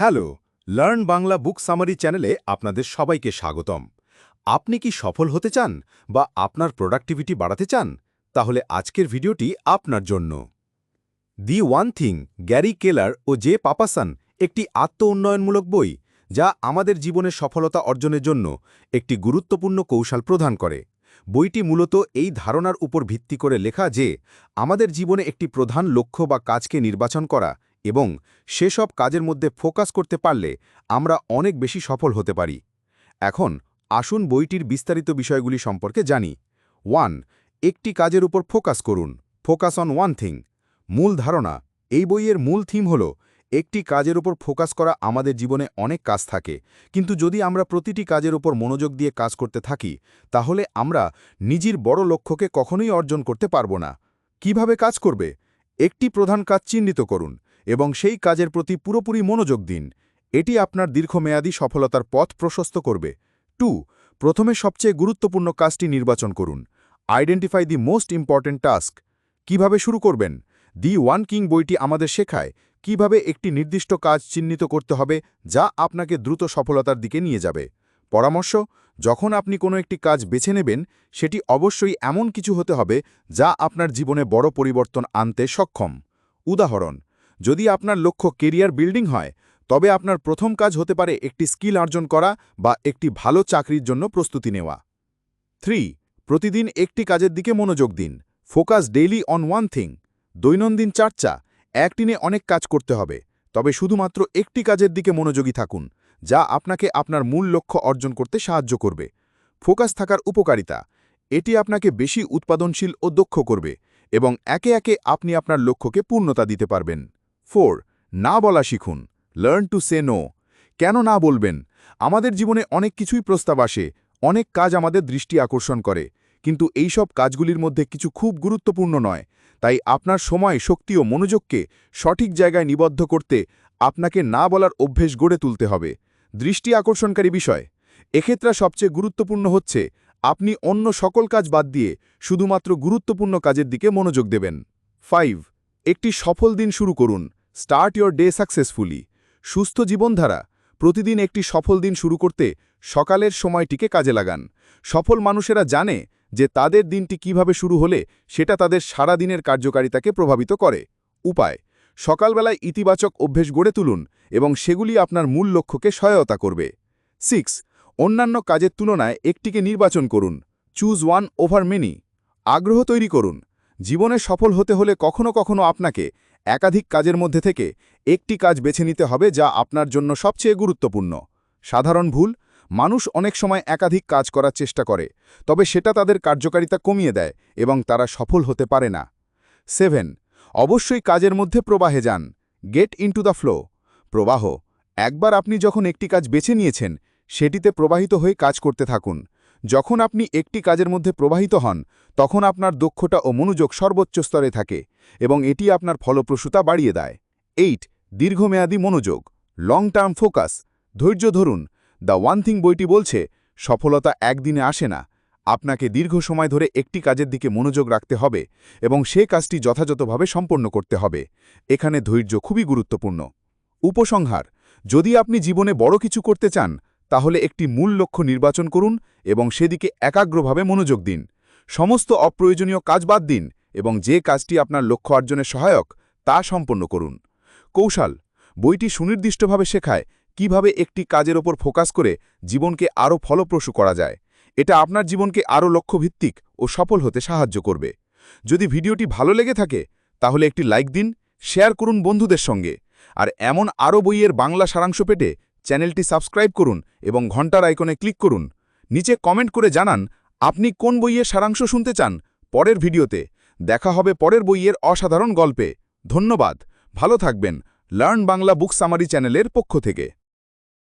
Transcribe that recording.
Hello, learn Bangla book summary চ্যানেলে আপনাদের সবাইকে স্বাগতম। আপনি কি সফল হতে চান বা আপনার প্রোডাক্টিভিটি বাড়াতে চান? তাহলে আজকের ভিডিওটি আপনার জন্য। The one thing, Gary Keller O J Papasan একটি আত্ম উন্নয়নমূলক বই যা আমাদের জীবনে সফলতা অর্জনের জন্য একটি গুরুত্বপূর্ণ কৌশল প্রদান করে। বইটি মূলত এই ধারণার উপর ভিত্তি করে লেখা যে, আমাদের জীবনে একটি প্রধান লক্ষ্য বা কাজকে নির্বাচন করা এবং সেসব কাজের মধ্যে ফোকাস করতে পারলে আমরা অনেক বেশি সফল হতে পারি। এখন আসুন বইটির বিস্তারিত বিষয়গুলি সম্পর্কে জানি। ওয়ান, একটি কাজের উপর ফোকাস করুন। Focus on one thing. মূল ধারণা, এই বইয়ের মূল থিম হল, একটি কাজের উপর ফোকাস করা আমাদের জীবনে অনেক কাজ থাকে। কিন্তু যদি আমরা প্রতিটি কাজের উপর মনোযোগ দিয়ে কাজ করতে থাকি, তাহলে আমরা নিজের বড় লক্ষ্যকে কখনোই অর্জন করতে পারব না। কীভাবে কাজ করবে? একটি প্রধান কাজ চিহ্নিত করুন। এবং সেই কাজের প্রতি পুরোপুরি মনোযোগ দিন। এটি আপনার দীর্ঘমেয়াদী সফলতার পথ প্রশস্ত করবে। টু, প্রথমে সবচেয়ে গুরুত্বপূর্ণ কাজটি নির্বাচন করুন। Identify the most important task কীভাবে শুরু করবেন? দি ওয়ান কিং বইটি আমাদের শেখায় কীভাবে একটি নির্দিষ্ট কাজ চিহ্নিত করতে হবে যা আপনাকে দ্রুত সফলতার দিকে নিয়ে যাবে। পরামর্শ, যখন আপনি কোনো একটি কাজ বেছে নেবেন, সেটি অবশ্যই এমন কিছু হতে হবে যা আপনার জীবনে বড় পরিবর্তন আনতে সক্ষম। উদাহরণ যদি আপনার লক্ষ্য কেরিয়ার বিল্ডিং হয়, তবে আপনার প্রথম কাজ হতে পারে একটি স্কিল অর্জন করা বা একটি ভালো চাকরির জন্য প্রস্তুতি নেওয়া। থ্রি, প্রতিদিন একটি কাজের দিকে মনোযোগ দিন। Focus daily on one thing. দৈনন্দিন চর্চা একদিনে অনেক কাজ করতে হবে, তবে শুধুমাত্র একটি কাজের দিকে মনোযোগী থাকুন, যা আপনাকে আপনার মূল লক্ষ্য অর্জন করতে সাহায্য করবে। ফোকাস থাকার উপকারিতা, এটি আপনাকে বেশি উৎপাদনশীল ও দক্ষ করবে এবং একে একে আপনি আপনার লক্ষ্যকে পূর্ণতা দিতে পারবেন। ফোর, না বলা শিখুন। Learn to say no. কেন না বলবেন? আমাদের জীবনে অনেক কিছুই প্রস্তাব আসে, অনেক কাজ আমাদের দৃষ্টি আকর্ষণ করে, কিন্তু এই সব কাজগুলির মধ্যে কিছু খুব গুরুত্বপূর্ণ নয়। তাই আপনার সময়, শক্তি ও মনোযোগকে সঠিক জায়গায় নিবদ্ধ করতে আপনাকে না বলার অভ্যেস গড়ে তুলতে হবে। দৃষ্টি আকর্ষণকারী বিষয়। এক্ষেত্রে সবচেয়ে গুরুত্বপূর্ণ হচ্ছে, আপনি অন্য সকল কাজ বাদ দিয়ে শুধুমাত্র গুরুত্বপূর্ণ কাজের দিকে মনোযোগ দেবেন। ফাইভ, একটি সফল দিন শুরু করুন। Start your day successfully. সুস্থ জীবনধারা, প্রতিদিন একটি সফল দিন শুরু করতে সকালের সময়টিকে কাজে লাগান। সফল মানুষেরা জানে যে তাদের দিনটি কীভাবে শুরু হলে সেটা তাদের সারা দিনের কার্যকারিতাকে প্রভাবিত করে। উপায়, সকালবেলায় ইতিবাচক অভ্যেস গড়ে তুলুন এবং সেগুলি আপনার মূল লক্ষ্যকে সহায়তা করবে। সিক্স, অন্যান্য কাজের তুলনায় একটিকে নির্বাচন করুন। Choose one over many. আগ্রহ তৈরি করুন। জীবনে সফল হতে হলে কখনো কখনো আপনাকে একাধিক কাজের মধ্যে থেকে একটি কাজ বেছে নিতে হবে যা আপনার জন্য সবচেয়ে গুরুত্বপূর্ণ। সাধারণ ভুল, মানুষ অনেক সময় একাধিক কাজ করার চেষ্টা করে, তবে সেটা তাদের কার্যকারিতা কমিয়ে দেয় এবং তারা সফল হতে পারে না। সেভেন, অবশ্যই কাজের মধ্যে প্রবাহে যান। Get into the flow. প্রবাহ, একবার আপনি যখন একটি কাজ বেছে নিয়েছেন, সেটিতে প্রবাহিত হয়ে কাজ করতে থাকুন। যখন আপনি একটি কাজের মধ্যে প্রবাহিত হন, তখন আপনার দক্ষতা ও মনোযোগ সর্বোচ্চ স্তরে থাকে এবং এটি আপনার ফলপ্রসূতা বাড়িয়ে দেয়। এইট, দীর্ঘমেয়াদী মনোযোগ লং টার্ম ফোকাস ধৈর্য ধরুন। দ্য ওয়ান থিং বইটি বলছে, সফলতা একদিনে আসে না। আপনাকে দীর্ঘ সময় ধরে একটি কাজের দিকে মনোযোগ রাখতে হবে এবং সে কাজটি যথাযথভাবে সম্পন্ন করতে হবে। এখানে ধৈর্য খুবই গুরুত্বপূর্ণ। উপসংহার, যদি আপনি জীবনে বড় কিছু করতে চান তাহলে একটি মূল লক্ষ্য নির্বাচন করুন এবং সেদিকে একাগ্রভাবে মনোযোগ দিন। সমস্ত অপ্রয়োজনীয় কাজ বাদ দিন এবং যে কাজটি আপনার লক্ষ্য অর্জনে সহায়ক, তা সম্পন্ন করুন। কৌশল। বইটি সুনির্দিষ্টভাবে শেখায় কীভাবে একটি কাজের ওপর ফোকাস করে জীবনকে আরও ফলপ্রসূ করা যায়। এটা আপনার জীবনকে আরও লক্ষ্যভিত্তিক ও সফল হতে সাহায্য করবে। যদি ভিডিওটি ভালো লেগে থাকে, তাহলে একটি লাইক দিন, শেয়ার করুন বন্ধুদের সঙ্গে। আর এমন আরও বইয়ের বাংলা সারাংশ পেটে চ্যানেলটি সাবস্ক্রাইব করুন এবং ঘণ্টার আইকনে ক্লিক করুন। নিচে কমেন্ট করে জানান, আপনি কোন বইয়ের সারাংশ শুনতে চান? পরের ভিডিওতে। দেখা হবে পরের বইয়ের অসাধারণ গল্পে। ধন্যবাদ। ভালো থাকবেন। লার্ন বাংলা বুক সামারি চ্যানেলের পক্ষ থেকে।